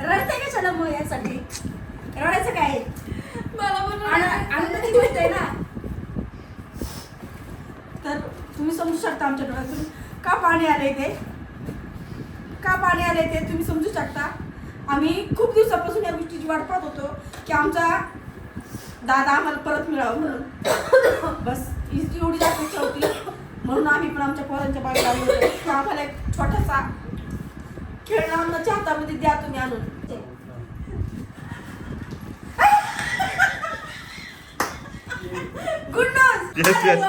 रडते कशाला मग यासाठी? रडायचं काय? मला पण आन- आनंदाची गोष्ट आहे ना. तर तुम्ही समजू शकता आमच्या डोळ्यातून का पाणी आलंय ते? का पाणी आलंय ते तुम्ही समजू शकता. आम्ही खूप दिवसापासून या गोष्टीची वाट पाहत होतो की आमचा दादा आम्हाला परत मिळावं म्हणून. बस एवढी अपेक्षा होती म्हणून आम्ही पण आमच्या पोरांच्या आलो की आम्हाला एक छोटासा खेळणं आमच्या हातामध्ये द्या तुम्ही आणून. Good Yes, yes.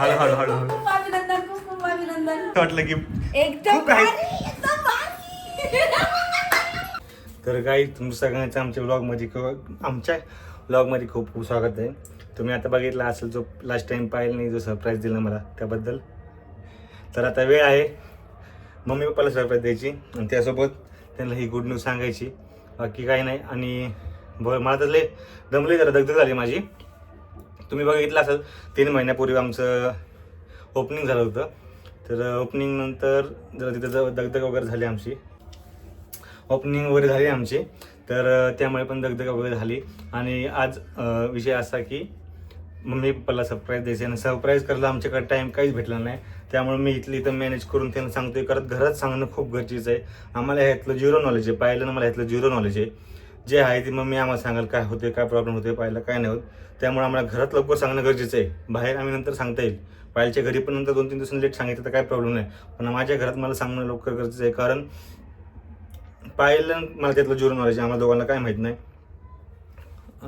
हळू, हळू, हळू, हळू. खूप खूप अभिनंदन खूप खूप अभिनंदन. वाटलं की एकदम खूप आहे. भारी एकदम भारी. तर काही तुमचं सगळ्यांचं आमच्या ब्लॉगमध्ये किंवा आमच्या ब्लॉगमध्ये खूप खूप स्वागत आहे. तुम्ही आता बघितला असेल जो लास्ट टाइम पाहिलं नाही जो सरप्राईज दिला मला त्याबद्दल. तर आता वेळ आहे. मम्मी पप्पाला सरप्राईज द्यायची आणि त्यासोबत त्यांना ही गुड न्यूज सांगायची. बाकी काही नाही. आणि ब मला तर लय दमले जरा दगदग झाली माझी. तुम्ही बघितलं असेल तीन महिन्यापूर्वी आमचं ओपनिंग झालं होतं. तर ओपनिंग नंतर जरा तिथं दगदग वगैरे झाली आमची. ओपनिंग वगैरे झाली आमची. तर त्यामुळे पण दगदग वगैरे झाली. आणि आज विषय असा की मम्मी पप्पाला सरप्राईज द्यायचे आणि सरप्राईज करायला आमच्याकडे टाईम काहीच भेटला नाही. त्यामुळे मी इथलं इथं मॅनेज करून त्यांना सांगतोय. कारण घरात सांगणं खूप गरजेचं आहे. आम्हाला ह्यातलं झिरो नॉलेज आहे. पाहिलं ना मला ह्यातलं झिरो नॉलेज आहे. जे आहे ते मग मी आम्हाला सांगाल काय होते काय प्रॉब्लेम होते पाहिलं काय नाही होत. त्यामुळे आम्हाला घरात लवकर सांगणं गरजेचं आहे. बाहेर आम्ही नंतर सांगता येईल. पायलच्या घरी पण नंतर दोन तीन दिवसांनी लेट सांगितलं तर काय प्रॉब्लेम नाही. पण माझ्या घरात मला सांगणं लवकर गरजेचं आहे. कारण पाहिलं मला त्यातलं झिरो नॉलेज आहे. आम्हाला दोघांना काय माहीत नाही.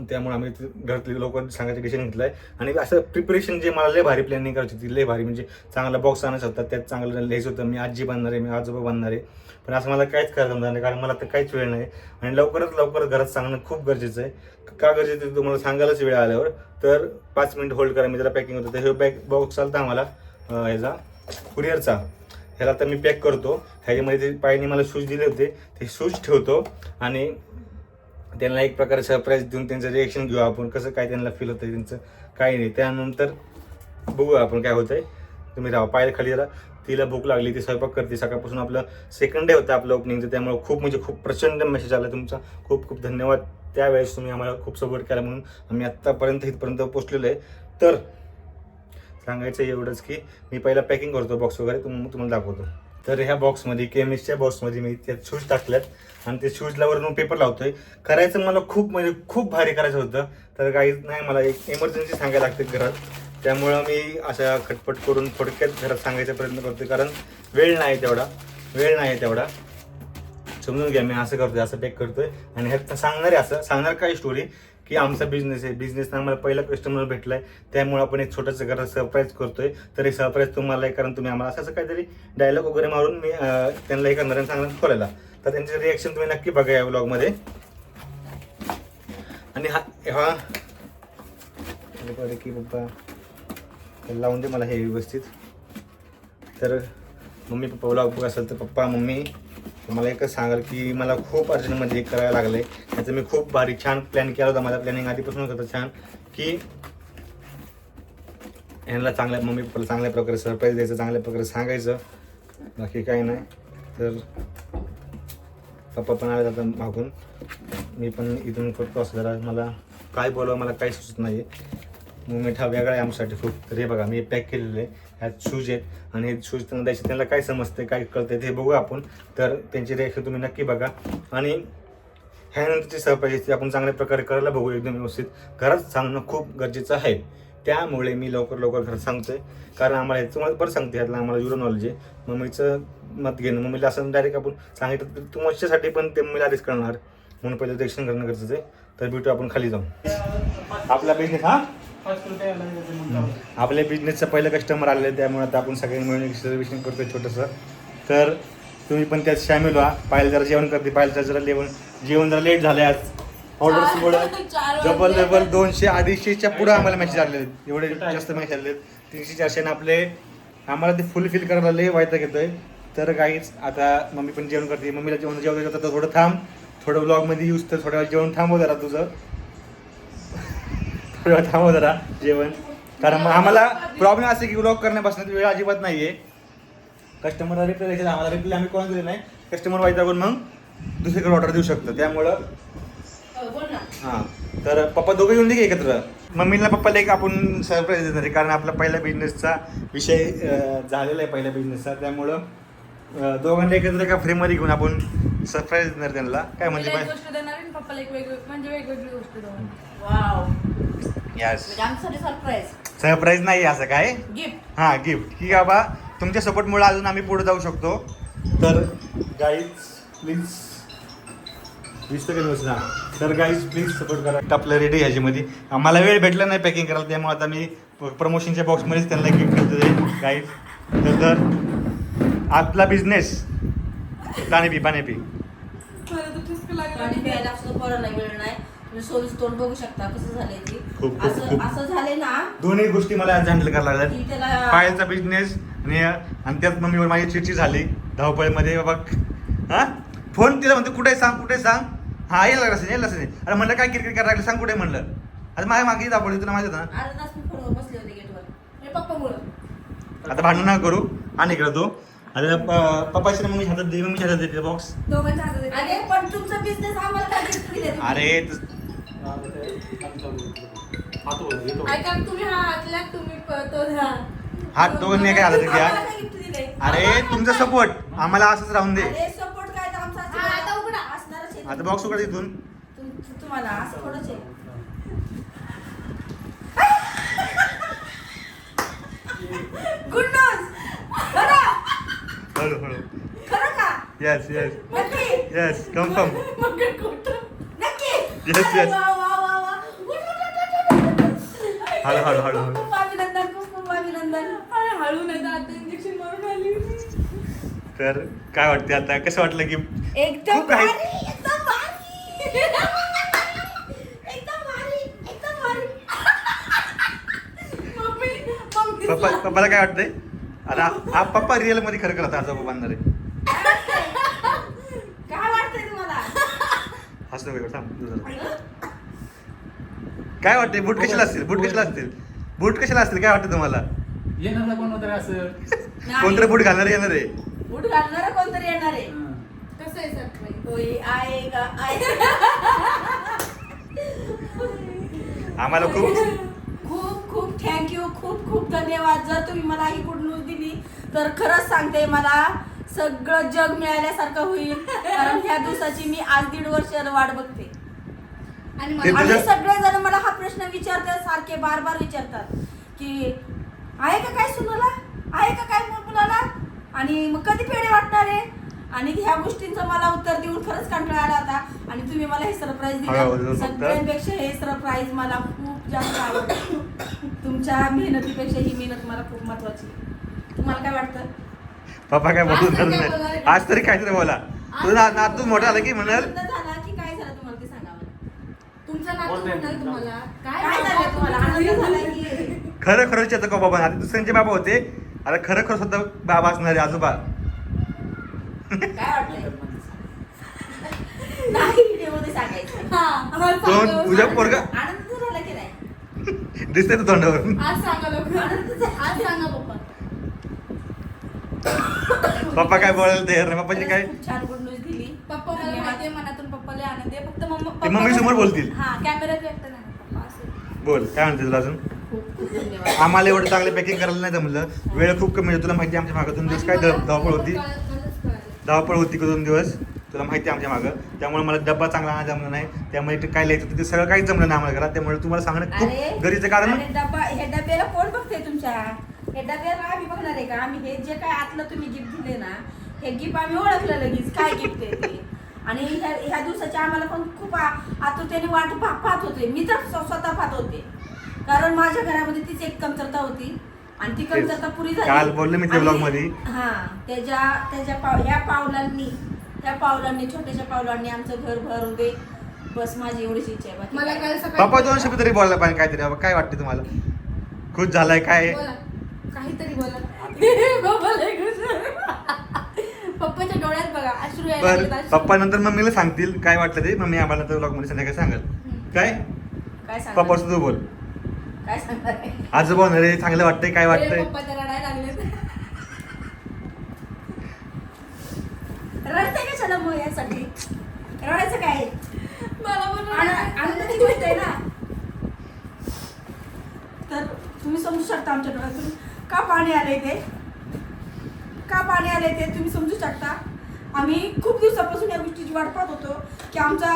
त्यामुळे आम्ही घरातले लोक सांगायचं डिसिजन घेतलं आहे आणि असं प्रिपरेशन जे मला लय भारी प्लॅनिंग करायची होती लय भारी. म्हणजे चांगला बॉक्स आणायचं होता त्यात चांगलं लिहायचं होतं मी आजी बांधणार आहे मी आजोबा बांधणार आहे. पण असं मला काहीच करायला जमणार नाही कारण मला तर काहीच वेळ नाही. आणि लवकरात लवकर घरात सांगणं खूप गरजेचं आहे. का गरजेचं आहे तुम्हाला सांगायलाच वेळ आल्यावर? तर पाच मिनिट होल्ड करा मी जरा पॅकिंग होतं. तर हे बॅग बॉक्स चालतं आम्हाला ह्याचा कुरिअरचा ह्याला तर मी पॅक करतो. ह्याच्यामध्ये ते पायाने मला शूज दिले होते ते शूज ठेवतो. आणि त्यांना एक प्रकारे सरप्राईज देऊन त्यांचं रिएक्शन घेऊ आपण. कसं काय त्यांना फील होतं त्यांचं काही नाही. त्यानंतर बघू आपण काय होतंय. तुम्ही राहा पायला खाली जरा. तिला भूक लागली ती स्वयंपाक करते. सकाळपासून आपलं सेकंड डे होतं आपलं ओपनिंगचं त्यामुळे खूप म्हणजे खूप प्रचंड मेसेज आला तुमचा. खूप खूप धन्यवाद. त्यावेळेस तुम्ही आम्हाला खूप सपोर्ट केला म्हणून आम्ही आत्तापर्यंत इथपर्यंत पोचलेलो आहे. तर सांगायचं एवढंच की मी पहिला पॅकिंग करतो बॉक्स वगैरे. तुम तुम्हाला दाखवतो. तर ह्या बॉक्समध्ये केमिस्टच्या बॉक्समध्ये मी त्यात शूज टाकल्यात. आणि ते शूजला वरून पेपर लावतोय. करायचं मला खूप म्हणजे खूप भारी करायचं होतं. तर काहीच नाही मला एक इमर्जन्सी सांगायला लागते घरात. त्यामुळं मी अशा खटपट करून थोडक्यात घरात सांगायचा प्रयत्न करतोय. कारण वेळ नाही तेवढा. वेळ नाही तेवढा. समजून घ्या मी असं करतोय असं पॅक करतोय. आणि ह्यात सांगणार आहे असं सांगणार काय स्टोरी की आमचा बिझनेस आहे. बिझनेसनं आम्हाला पहिला कस्टमर भेटलाय. त्यामुळे आपण एक छोटंसं घरात सरप्राईज करतोय. तर हे सरप्राईज तुम्हाला आहे कारण तुम्ही आम्हाला असं असं काहीतरी डायलॉग वगैरे मारून मी त्यांना हे करणार आणि सांगणार खोलायला. तर त्यांचं रिॲक्शन तुम्ही नक्की बघा या ब्लॉगमध्ये आणि हा हा. की पप्पा लावून दे मला हे व्यवस्थित. तर मम्मी पप्पा ब्लॉग बघ असेल तर पप्पा मम्मी मला एकच सांगाल की मला खूप अर्जंटमध्ये हे करायला लागलं. आहे त्याचं मी खूप भारी छान प्लॅन केला होता. माझा प्लॅनिंग आधीपासून होतं छान. की यांना चांगल्या मम्मी पप्पाला चांगल्या प्रकारे सरप्राईज द्यायचं चांगल्या प्रकारे सांगायचं. बाकी काही नाही. तर पप्पा पण आले जातात मागून. मी पण इथून करतो असं जरा मला काय बोलावं मला काही सुचत नाही आहे हा वेगळा आहे आमच्यासाठी खूप तर हे बघा मी पॅक केलेलं आहे. ह्यात शूज आहेत. आणि हे शूज त्यांना द्यायचे. त्यांना काय समजते काय कळते ते बघू आपण. तर त्यांची रिॲक्शन तुम्ही नक्की बघा. आणि ह्यानंतरची सरप्राईज ती आपण चांगल्या प्रकारे करायला बघू एकदम व्यवस्थित. घरात सांगणं खूप गरजेचं आहे. त्यामुळे मी लवकर लवकर घरात सांगतोय. कारण आम्हाला तुम्हाला बरं सांगते. ह्यातलं आम्हाला युरो नॉलेज आहे. मम्मीचं मत घेणं मम्मीला असं डायरेक्ट आपण सांगितलं तर तुमच्यासाठी पण ते मम्मीला आधीच करणार. म्हणून पहिलं रिएक्शन करणं गरजेचं आहे. तर भेटू आपण खाली जाऊन. आपला बिझनेस हा? आपल्या बिझनेसचं पहिलं कस्टमर आले त्यामुळे आता आपण सगळ्यांनी मिळून एक सर्विसिंग करतोय छोटंसं. तर तुम्ही पण त्यात सामील व्हा. पाहिलं जरा जेवण करते. पाहिलं जरा जेवण जेवण जरा लेट झालं आज. ऑर्डर्समुळे डबल डबल दोनशे अडीचशेच्या पुढे आम्हाला मेसेज आलेले आहेत. एवढे जास्त मेसेज आले आहेत. तीनशे चारशे आपले आम्हाला ते फुलफिल करायला लय वायता घेतोय. तर काहीच आता मम्मी पण जेवण करते. मम्मीला जेवण जेवण तर थोडं थांब. थोडं ब्लॉगमध्ये यूज तर थोड्या वेळ जेवण थांबव जरा तुझं. वेळ थांबव जरा जेवण. कारण मग आम्हाला प्रॉब्लेम असे की ब्लॉग करण्यापासून वेळ अजिबात नाही आहे कस्टमरला रिप्लाय द्यायचा आम्हाला रिप्लाय आम्ही कोण दिले नाही. कस्टमर वैतागून मग दुसरीकडे ऑर्डर देऊ शकतो. त्यामुळं हो, हां. तर पप्पा दोघं येऊन दे की एकत्र. मम्मीला पप्पाला एक आपण सरप्राईज देणार आहे कारण आपला पहिल्या बिझनेसचा विषय झालेला आहे पहिल्या बिझनेसचा त्यामुळं दोघांना एकत्र एका फ्रेममध्ये घेऊन आपण सरप्राईज देणार त्यांना. काय म्हणजे तिला एक पाय- गोष्ट देणार आणि पप्पाला एक वेगळी म्हणजे वेगवेगळी गोष्ट देणार यस म्हणजे आमच्यासाठी सरप्राईज सरप्राईज नाही असं काय? गिफ्ट हां गिफ्ट की बाबा तुमच्या सपोर्टमुळे अजून आम्ही पुढे जाऊ शकतो. तर गाईज प्लीज दिसतं का दिवस ना. तर गाईज प्लीज सपोर्ट करा. आपलं रेडी ह्याच्यामध्ये आम्हाला वेळ भेटला नाही पॅकिंग करायला त्यामुळे आता मी प्रमोशनच्या बॉक्समध्येच त्यांना गिफ्ट करतो ते. गाईज तर तर आपला बिझनेस पाणी पी पाणी पी. नाही नाही तोंड बघू शकता कसं झालंय ती. खूप, खूप, असं खूप. असं ना दोन्ही गोष्टी मला आज हँडल करायला की लागल्या त्याला पायाचा बिझनेस आणि आणि त्यात मम्मीवर माझी चिडचिड झाली धावपळीमध्ये बाबा हा? फोन तिला म्हणतो कुठे सांग कुठे सांग? हा येईल लागला येईल असं अरे म्हणलं काय क्रिकेट करायला लागलं सांग कुठे म्हणलं. आता माझ्या मागे धावपळी तुला माहिती होतं अर्धा तास मी फोनवर बसले होते गेटवर. हे पप्पामुळं. ना आता भांडण नका करू. आणि इकडं तो. आता प- पप्पाची मम्मी हातात दे मम्मी हातात देते बॉक्स दोघांच्या हातात एक. अरे पण तुमचा बिझनेस आम्हाला काय गिफ्ट दिले तुम्ही? अरे त- हात घ्या. आम्हाला काय गिफ्ट दिले अरे तुमचा सपोर्ट आम्हाला असंच राहून दे. अरे सपोर्ट काय तर आमचा हा, आता उघडा. असणारच आहे. आता बॉक्स उघड इथून. तुम- तु- तुम्हाला असं थोडंच आहे. गुड न्यूज खरं हळू हळू. खरं का? येस येस येस कन्फर्म अरे गुड. हळू, हळू, हळू, अरे तर आता इंजेक्शन मारून आली तर काय वाटते आता? कसं वाटलं की एकदम खूप आहे. भारी एकदम भारी. एकदम भारी एकदम भारी. Mummy mummy. पप्पा पप्पाला काय वाटतंय? आता हा पप्पा रिअलमध्ये खरं करत आजोबा बांधणार आहे काय वाटतंय तुम्हाला हसू नको थांब. काय वाटतंय? बूट कशाला असतील? बूट कशाला असतील? बूट कशाला असतील? काय वाटतं तुम्हाला? येणार ना कोण होतं असं कोणतरी बूट घालणार येणार आहे. बूट घालणार कोणतरी येणार आहे. कसं आहे सरप्राईज कोई आएगा आएगा आम्हाला खूप खूप खूप थँक्यू खूप खूप धन्यवाद. जर तुम्ही मला ही गुड न्यूज दिली तर खरंच सांगते मला सगळं जग मिळाल्यासारखं होईल. कारण ह्या दिवसाची मी आज दीड वर्ष वाट बघते. आणि ते मला आणि तुझ्या- सगळेजण मला हा प्रश्न विचारतात सारखे बार बार विचारतात की आहे का काय सुनाला? आहे का काय मुलाला? आणि मग कधी पेढे वाटणार आहे? आणि ह्या गोष्टींचं मला उत्तर देऊन खरंच कंटाळा आला. होता आणि तुम्ही मला हे सरप्राईज हळूहळू दिलं फक्त. सगळ्यांपेक्षा हे सरप्राईज मला खूप जास्त आवडलं. तुमच्या मेहनतीपेक्षा ही मेहनत मला खूप महत्वाची. तुम्हाला काय वाटतं? पप्पा काय आज बोलून तरी धरून काय नाही? आज तरी काहीतरी बोला. तुझं ना- नातू मोठा झाला की म्हणाल खरं खरं विचारतो का बाबा? आता दुसऱ्यांचे बाबा होते. आता खरं खरं स्वतः बाबा असणारे आजोबा. हा, सांगा. पोरगा? दिसतंय तो तोंडावरून पप्पा पप्पा काय बोलायला तयार नाही पप्पाची काय? खूप छान गुड न्यूज दिली. पप्पा मला धन्यवाद. माहितीये मनातून पप्पाला आनंद आहे. फक्त मम्मा ते मम्मी समोर बोलतील. हा कॅमेऱ्यात व्यक्त नाही पप्पा बोल काय म्हणते तुला अजून? खूप खूप धन्यवाद. आम्हाला एवढं चांगलं पॅकिंग करायला नाही जमलं. वेळ खूप कमी होती तुला माहिती आहे आमच्या मागं दोन दिवस काय धावपळ होती. धावपळ होती का दोन दिवस? तुला माहिती आहे आमच्या मागं. त्यामुळे मला डब्बा चांगला आणा जमला नाही. त्यामुळे ते काय लिहायचं होतं ते सगळं काहीच जमलं नाही आम्हाला घरात. त्यामुळे तुम्हाला सांगणं खूप गरजेचं कारण अरे डबा हे डब्याला कोण बघते तुमच्या? हे डब्याला आम्ही बघणार आहे का? आम्ही हे जे काय आतलं तुम्ही गिफ्ट दिले ना हे गिफ्ट आम्ही ओळखलं लगेच. काय गिफ्ट आहे ते? आणि ह्या ह्या दिवसाची आम्हाला पण खूप आ- आतुरतेने वाट पा- पाहत होते. मी तर स्व- स्वतः पाहत होते. कारण माझ्या घरामध्ये तीच एक कमतरता होती. आणि ती कमतरता पुरी झाली. काल बोलले मी मध्ये. हा त्याच्या त्याच्या पाव ह्या पावलांनी त्या पावलांनी छोट्याशा पावलांनी आमचं घर भरू दे बस माझी एवढीच इच्छा आहे. बाकी मला काय? काल सकाळी पप्पा दोन शब्द तरी बोलायला पाहिजे काहीतरी. बाबा काय वाटते तुम्हाला? खुश झालाय काय? बोला. काहीतरी बोला. पप्पाच्या डोळ्यात बघा अश्रू यायला बर अश्रू. पप्पा नंतर मम्मीला सांगतील काय वाटलं ते. मम्मी आम्हाला तर ब्लॉगमध्ये संध्याकाळी सांगाल. काय? काय सांगणार? पप्पा तू बोल. काय सांगणार? आहे? आजोबा होणार आहे चांगलं वाटतंय काय वाटतंय? पप्पा त्या रडायला लागलेत. रडते रडण्यासाठी रडायचं काय? मला पण आन- आनंदाची गोष्ट आहे ना. तर तुम्ही समजू शकता आमच्या डोळ्यातून. का पाणी आलं ते? का पाणी आलं ते तुम्ही समजू शकता. आम्ही खूप दिवसापासून या गोष्टीची वाट पाहत होतो की आमचा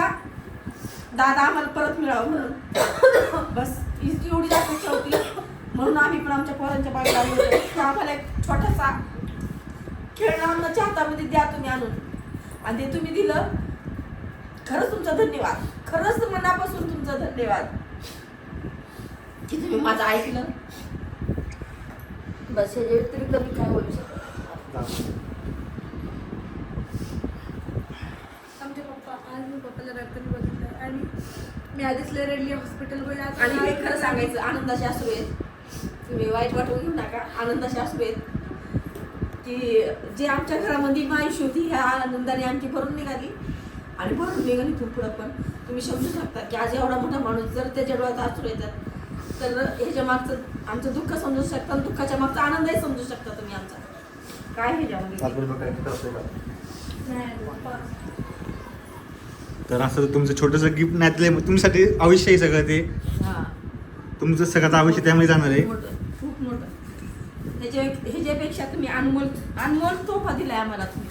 दादा आम्हाला परत मिळावं म्हणून. बस हीच एवढी अपेक्षा होती. म्हणून आम्ही पण आमच्या पोरांच्या बागेला होतो. आम्हाला एक छोटासा खेळणं आमच्या हातामध्ये द्या तुम्ही आणून. आणि ते तुम्ही दिलं. खरंच तुमचा धन्यवाद. खरंच मनापासून तुमचा धन्यवाद. की तुम्ही माझं ऐकलं. बस हे व्यतिरिक्त मी काय बोलू शकत आमचे पप्पा आज मी पप्पाला बघितलं आणि मी आधीच लय रडली हॉस्पिटलमध्ये. आज आणि हे खरं सांगायचं आनंदाचे अश्रू आहेत. तुम्ही वाईट वाटून घेऊ नका आनंदाचे अश्रू आहेत. की जे आमच्या घरामध्ये माहिती होती ह्या आनंदाने आमची भरून निघाली. आणि भरून निघाली इथून पुढं पण तुम्ही समजू शकता की आज एवढा मोठा माणूस जर त्याच्या डोळ्यात अश्रू येतात तर ह्याच्या मागचं आमचं दुःख समजू शकता आणि दुःखाच्या मागचा आनंदही समजू शकता तुम्ही आमचा. काय ह्याच्यामध्ये तर असं? नाही तुमचं छोटंसं गिफ्ट नातले तुमच्यासाठी आयुष्य आहे सगळं ते. हां. तुमचं सगळं आयुष्य त्यामध्ये जाणार आहे. खूप मोठं खूप मोठं. ह्याच्या ह्याच्यापेक्षा तुम्ही अनमोल अनमोल तोफा दिलाय आम्हाला तुम्ही.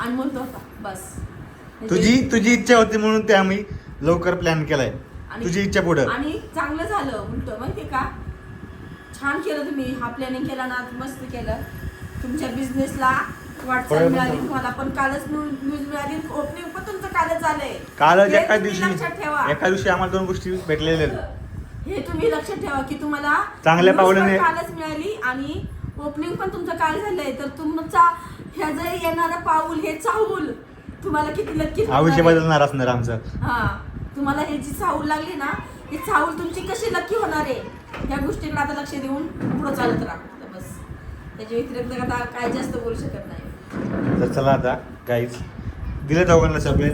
अनमोल तोफा बस. ह्याच्या- तुझी तुझी इच्छा होती म्हणून ते आम्ही लवकर प्लॅन केलाय. तुझी इच्छा पुढं. आणि चांगलं झालं उलट माहितीये का? छान केलं तुम्ही. हा प्लॅनिंग केला ना मस्त केलं. तुमच्या बिझनेसला वाटचाल. मिळाली तुम्हाला. पण कालच न्यूज मिळाली ओपनिंग पण तुमचं कालच कालच एका तुम्ही दिवशी लक्षात ठेवा. एका दिवशी आम्हाला दोन गोष्टी भेटलेल्या. हे तुम्ही लक्षात ठेवा की तुम्हाला चांगल्या पावलाने- कालच मिळाली आणि ओपनिंग पण तुमचं काल झालंय. तर तुमचा ह्या जे येणारं पाऊल हे चाहूल तुम्हाला किती नक्की आयुष्य बदलणार असणार आमचं. हा. तुम्हाला हे जी चाहूल लागली ना ही चाहूल तुमची कशी नक्की होणार आहे? ह्या गोष्टीकडे आता लक्ष देऊन पुढे चालत राहा. बस. त्याच्या व्यतिरिक्त आता काय जास्त बोलू शकत नाही. तर चला आता काहीच दिले दोघांना सगळे.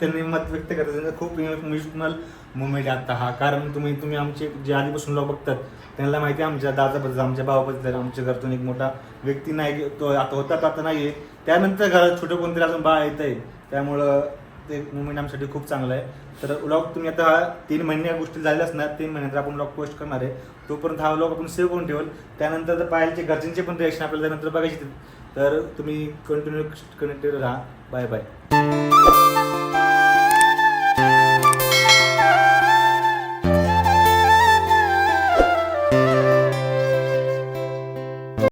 त्यांनी मत व्यक्त करतात त्यांचा खूप इमोशनल मुवमेंट आहे आता हा. कारण तुम्ही तुम्ही आमचे जे आधीपासून लोक बघतात त्यांना माहिती आहे आमच्या दादाबद्दल आमच्या भावाबद्दल आमच्या घरातून एक मोठा व्यक्ती नाही तो आता होता तर आता नाही आहे त्यानंतर घरात छोटं कोणतरी अजून बाळ येत आहे त्यामुळं ते मुवमेंट आमच्यासाठी खूप चांगलं आहे. तर व्लॉग तुम्ही आता हा तीन महिने या गोष्टी झाल्या असणार तीन महिन्यानंतर आपण व्लॉग पोस्ट करणार आहे. तोपर्यंत हा व्लॉग आपण सेव्ह करून ठेवल. त्यानंतर तर पायलचे घरच्यांचे पण रिॲक्शन आपल्याला त्यानंतर बघायचे. तर तुम्ही कंटिन्यू कनेक्टेड राहा. Bye bye